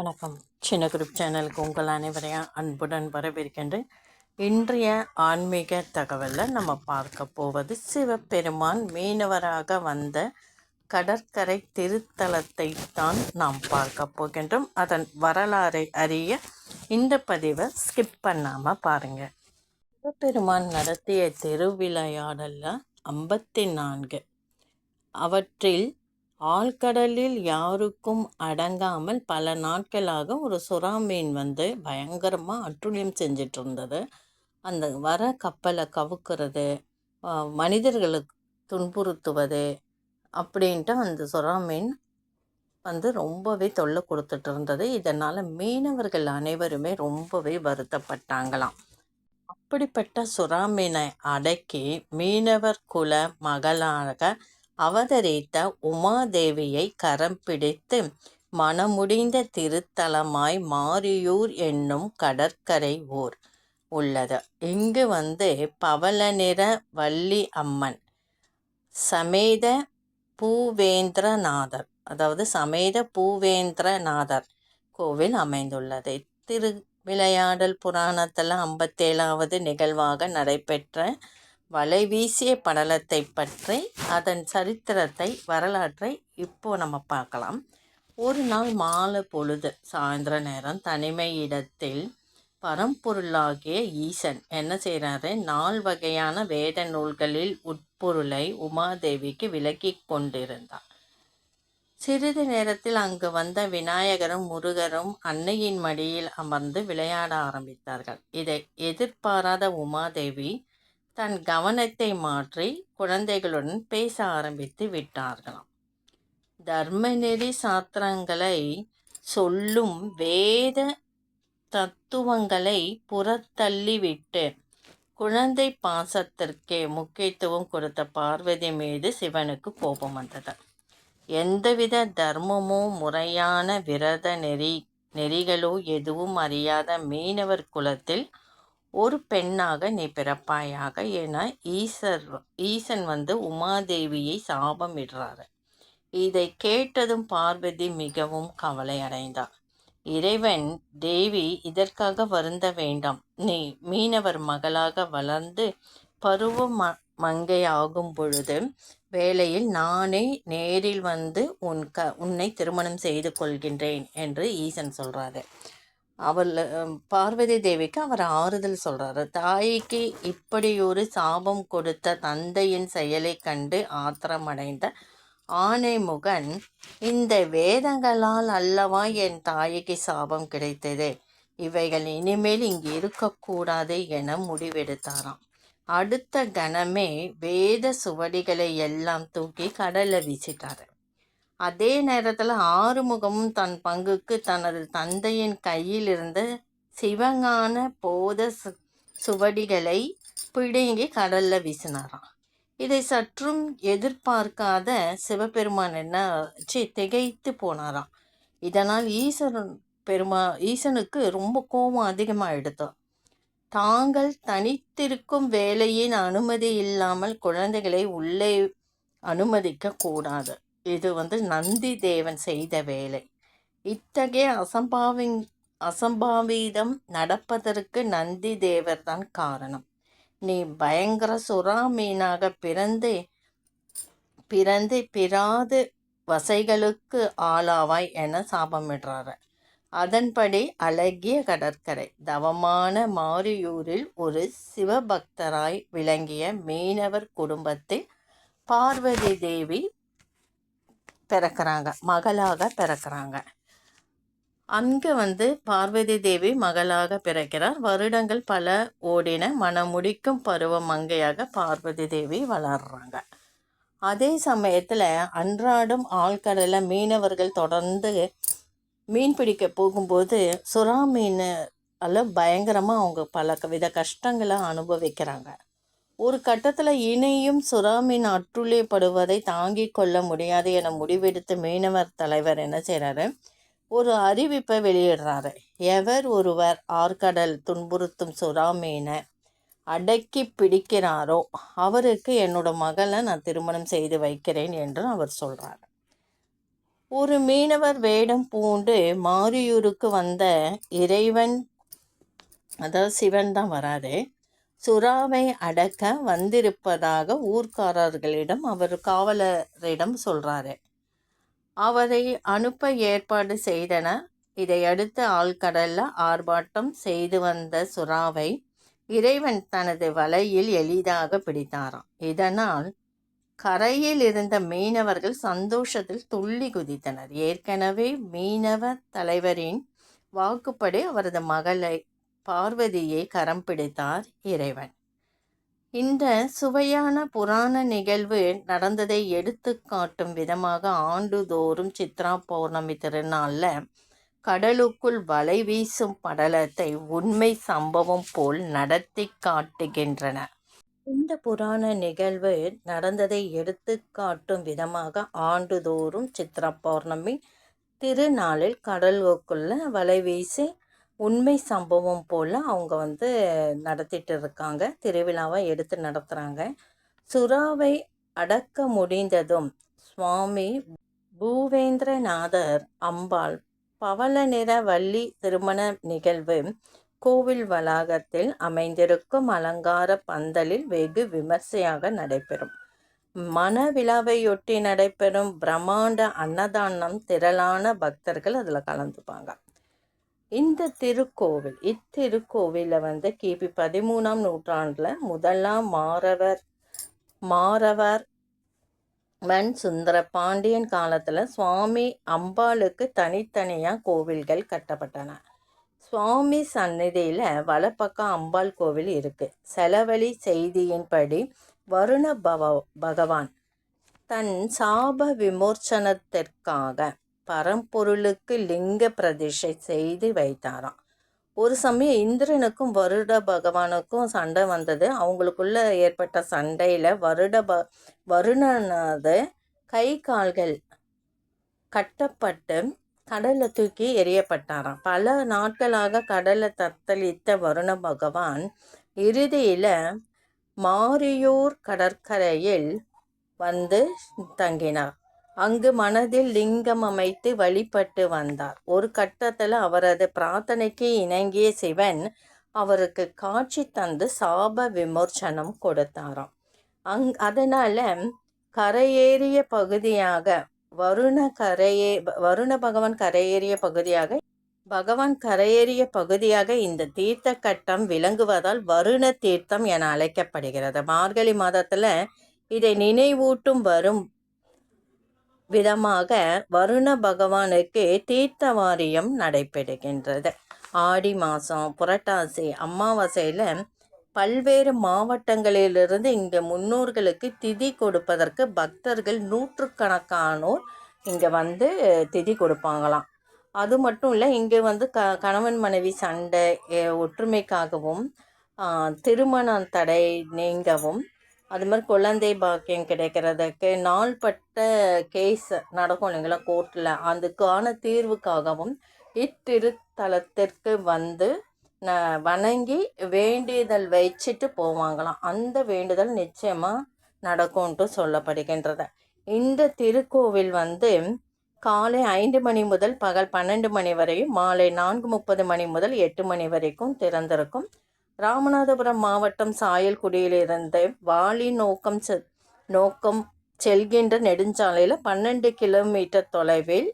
வணக்கம். சின்ன குரூப் சேனலுக்கு உங்கள் அனைவரையும் அன்புடன் வரவேற்கின்றேன். இன்றைய ஆன்மீக தகவலில் நம்ம பார்க்க போவது சிவபெருமான் மீனவராக வந்த கடற்கரை திருத்தலத்தை தான் நாம் பார்க்க போகின்றோம். அதன் வரலாறை அறிய இந்த பதிவை ஸ்கிப் பண்ணாமல் பாருங்கள் சிவபெருமான் நடத்திய திருவிளையாடலில் ஐம்பத்தி நான்கு. அவற்றில் ஆழ்கடலில் யாருக்கும் அடங்காமல் பல நாட்களாக ஒரு சுறா மீன் வந்து பயங்கரமாக அட்டுழியம் செஞ்சிட்டு இருந்தது அந்த வர கப்பலை கவுக்கிறது மனிதர்களுக்கு துன்புறுத்துவது அப்படின்ட்டு அந்த சுறா மீன் வந்து ரொம்பவே தொல்லை கொடுத்துட்டு இருந்தது இதனால் மீனவர்கள் அனைவருமே ரொம்பவே வருத்தப்பட்டாங்களாம். அப்படிப்பட்ட சுறா மீனை அடக்கி மீனவர் குல மகளாக அவதரித்த உமாதேவியை கரம் பிடித்து மனமுடிந்த திருத்தலமாய் மாரியூர் என்னும் கடற்கரை ஊர் உள்ளது. இங்கு வந்து பவள நிற வள்ளி அம்மன் சமேத பூவேந்திரநாதர் அதாவது சமேத பூவேந்திரநாதர் கோவில் அமைந்துள்ளது. திரு விளையாடல் புராணத்தில் ஐம்பத்தேழாவது நிகழ்வாக நடைபெற்ற வலை வீசிய படலத்தை பற்றி அதன் சரித்திரத்தை வரலாற்றை இப்போ நம்ம பார்க்கலாம். ஒரு நாள் மாலை பொழுது சாயந்தர நேரம் தனிமை இடத்தில் பரம்பொருளாகிய ஈசன் என்ன செய்கிறாரு நால் வகையான வேத நூல்களில் உட்பொருளை உமாதேவிக்கு விளக்கி கொண்டிருந்தார். சிறிது நேரத்தில் அங்கு வந்த விநாயகரும் முருகரும் அன்னையின் மடியில் அமர்ந்து விளையாட ஆரம்பித்தார்கள். இதை எதிர்பாராத உமாதேவி தன் கவனத்தை மாற்றி குழந்தைகளுடன் பேச ஆரம்பித்து விட்டார்களாம். தர்மநெறி சாத்திரங்களை சொல்லும் வேத தத்துவங்களை புறத்தள்ளிவிட்டு குழந்தை பாசத்திற்கே முக்கியத்துவம் கொடுத்த பார்வதி மீது சிவனுக்கு கோபம் வந்தது. எந்தவித தர்மமோ முறையான விரத நெறி நெறிகளோ எதுவும் அறியாத மீனவர் குலத்தில் ஒரு பெண்ணாக நீ பிறப்பாயாக என ஈசர் ஈசன் வந்து உமாதேவியை சாபம் இடுறாரு இதை கேட்டதும் பார்வதி மிகவும் கவலை அடைந்தார் இறைவன் தேவி இதற்காக வருந்த வேண்டாம். நீ மீனவர் மகளாக வளர்ந்து பருவ ம மங்கை ஆகும் பொழுது வேளையில் நானே நேரில் வந்து உன் க உன்னை திருமணம் செய்து கொள்கின்றேன் என்று ஈசன் சொல்கிறாரு அவள் பார்வதி தேவிக்கு அவர் ஆறுதல் சொல்கிறாரு தாய்க்கு இப்படி ஒரு சாபம் கொடுத்த தந்தையின் செயலை கண்டு ஆத்திரமடைந்த ஆனைமுகன் இந்த வேதங்களால் அல்லவா என் தாய்க்கு சாபம் கிடைத்தது? இவைகள் இனிமேல் இங்கு இருக்கக்கூடாது என முடிவெடுத்தாராம். அடுத்த கணமே வேத சுவடிகளை எல்லாம் தூக்கி கடலில் வீசிட்டாரு. அதே நேரத்தில் ஆறுமுகமும் தன் பங்குக்கு தனது தந்தையின் கையில் இருந்த சிவங்கான போத சுவடிகளை பிடுங்கி கடலில் வீசினாராம். இதை சற்றும் எதிர்பார்க்காத சிவபெருமான் என்ன சி திகைத்து போனாராம். இதனால் ஈஸ்வரன் பெருமா ஈசனுக்கு ரொம்ப கோபம் அதிகமாக எடுத்தோம் தாங்கள் தனித்திருக்கும் வேலையின் அனுமதி இல்லாமல் குழந்தைகளை உள்ளே அனுமதிக்க கூடாது. இது வந்து நந்தி தேவன் செய்த வேலை. இத்தகைய அசம்பாவி அசம்பாவிதம் நடப்பதற்கு நந்தி தேவர் தான் காரணம். நீ பயங்கர சுறா மீனாக பிறந்து பிறந்து பிறாது வசைகளுக்கு ஆளாவாய் என சாபமிடுறாரு. அதன்படி அழகிய கடற்கரை தவமான மாரியூரில் ஒரு சிவபக்தராய் விளங்கிய மீனவர் குடும்பத்தில் பார்வதி தேவி பிறக்கிறாங்க. மகளாக பிறக்கிறாங்க. அங்கே வந்து பார்வதி தேவி மகளாக பிறக்கிறார். வருடங்கள் பல ஓடின மனமுடிக்கும் பருவ மங்கையாக பார்வதி தேவி வளர்றாங்க. அதே சமயத்தில் அன்றாடம் ஆழ்கடலில் மீனவர்கள் தொடர்ந்து மீன் பிடிக்க போகும்போது சுறா மீன் அல்ல பயங்கரமாக அவங்க பல வித கஷ்டங்களை அனுபவிக்கிறாங்க. ஒரு கட்டத்தில் இணையும் சுறாமீன் படுவதை தாங்கிக் கொள்ள முடியாது என முடிவெடுத்த மீனவர் தலைவர் என்ன செய்கிறாரு ஒரு அறிவிப்பை வெளியிடுறாரு. எவர் ஒருவர் ஆற்கடல் துன்புறுத்தும் சுறாமீனை அடக்கி பிடிக்கிறாரோ அவருக்கு என்னோட மகளை நான் திருமணம் செய்து வைக்கிறேன் என்று அவர் சொல்கிறார் ஒரு மீனவர் வேடம் பூண்டு மாரியூருக்கு வந்த இறைவன் அதாவது சிவன் தான் வராரு. சுறாவை அடக்க வந்திருப்பதாக ஊர்க்காரர்களிடம் அவர் காவலரிடம் சொல்றாரு. அவரை அனுப்ப ஏற்பாடு செய்தன இதையடுத்து ஆழ்கடல்ல ஆர்ப்பாட்டம் செய்து வந்த சுறாவை இறைவன் தனது வலையில் எளிதாக பிடித்தாராம். இதனால் கரையில் இருந்த மீனவர்கள் சந்தோஷத்தில் துள்ளி குதித்தனர். ஏற்கனவே மீனவ தலைவரின் வாக்குப்படி அவரது மகளை பார்வதியை கரம் பிடித்தார் இறைவன். இந்த சுவையான புராண நிகழ்வு நடந்ததை எடுத்து காட்டும் விதமாக ஆண்டுதோறும் சித்ரா பௌர்ணமி திருநாளில் கடலுக்குள் வலை வீசும் படலத்தை உண்மை சம்பவம் போல் நடத்தி காட்டுகின்றன. இந்த புராண நிகழ்வு நடந்ததை எடுத்து காட்டும் விதமாக ஆண்டுதோறும் சித்ரா பௌர்ணமி திருநாளில் கடலுக்குள்ள வலை வீசி உண்மை சம்பவம் போல் அவங்க வந்து நடத்திட்டு இருக்காங்க திருவிழாவை எடுத்து நடத்துகிறாங்க சுறாவை அடக்க முடிந்ததும் சுவாமி பூவேந்திரநாதர் அம்பாள் பவள நிற வள்ளி திருமண நிகழ்வு கோவில் வளாகத்தில் அமைந்திருக்கும் அலங்கார பந்தலில் வெகு விமர்சையாக நடைபெறும். மன விழாவையொட்டி நடைபெறும் பிரம்மாண்ட அன்னதானம் திரளான பக்தர்கள் அதில் கலந்துப்பாங்க. இந்த திருக்கோவில் இத்திருக்கோவிலில் வந்து கிபி பதிமூணாம் நூற்றாண்டில் முதலாம் மாறவர் மாறவர் மண் சுந்தர பாண்டியன் காலத்தில் சுவாமி அம்பாளுக்கு தனித்தனியாக கோவில்கள் கட்டப்பட்டன. சுவாமி சந்நிதியில் வலப்பக்கம் அம்பாள் கோவில் இருக்குது செலவழி செய்தியின்படி வருண பவ பகவான் தன் சாப விமோச்சனத்திற்காக பரம்பொருளுக்கு லிங்க பிரதிஷ்டை செய்து வைத்தாராம். ஒரு சமயம் இந்திரனுக்கும் வருட பகவானுக்கும் சண்டை வந்தது. அவங்களுக்குள்ள ஏற்பட்ட சண்டையில் வருட ப வருணனது கை கால்கள் கட்டப்பட்டு கடலில் தூக்கி எரியப்பட்டாராம் பல நாட்களாக கடலை தத்தளித்த வருண பகவான் இறுதியில் மாரியூர் கடற்கரையில் வந்து தங்கினார். அங்கு மனதில் லிங்கம் அமைத்து வழிபட்டு வந்தார். ஒரு கட்டத்தில் அவரது பிரார்த்தனைக்கு இணங்கிய சிவன் அவருக்கு காட்சி தந்து சாப விமர்சனம் கொடுத்தாராம். அங் அதனால் கரையேறிய பகுதியாக வருண கரையே வருண பகவான் கரையேறிய பகுதியாக பகவான் கரையேறிய பகுதியாக இந்த தீர்த்த கட்டம் விளங்குவதால் வருண தீர்த்தம் என அழைக்கப்படுகிறது. மார்கழி மாதத்தில் இதை நினைவூட்டும் வரும் விதமாக வருண பகவானுக்கு தீர்த்த வாரியம் நடைபெறுகின்றது. ஆடி மாதம் புரட்டாசி அமாவாசையில் பல்வேறு மாவட்டங்களிலிருந்து இங்கே முன்னோர்களுக்கு திதி கொடுப்பதற்கு பக்தர்கள் நூற்றுக்கணக்கானோர் இங்கே வந்து திதி கொடுப்பாங்களாம். அது மட்டும் இல்லை இங்கே வந்து க கணவன் மனைவி சண்டை ஒற்றுமைக்காகவும் திருமணம் தடை நீங்கவும் அது மாதிரி குழந்தை பாக்கியம் கிடைக்கிறதுக்கு நாள்பட்ட கேஸ் நடக்கும் இல்லைங்களா கோர்ட்டில் அதுக்கான தீர்வுக்காகவும் இத்திருத்தலத்திற்கு வந்து ந வணங்கி வேண்டுதல் வச்சுட்டு போவாங்களாம். அந்த வேண்டுதல் நிச்சயமாக நடக்கும்ன்ட்டு சொல்லப்படுகின்றது. இந்த திருக்கோவில் வந்து காலை ஐந்து மணி முதல் பகல் பன்னெண்டு மணி வரையும் மாலை நான்கு முப்பது மணி முதல் எட்டு மணி வரைக்கும் திறந்திருக்கும். ராமநாதபுரம் மாவட்டம் சாயல்குடியிலிருந்து வாலி நோக்கம் செ நோக்கம் செல்கின்ற நெடுஞ்சாலையில் பன்னெண்டு கிலோமீட்டர் தொலைவில்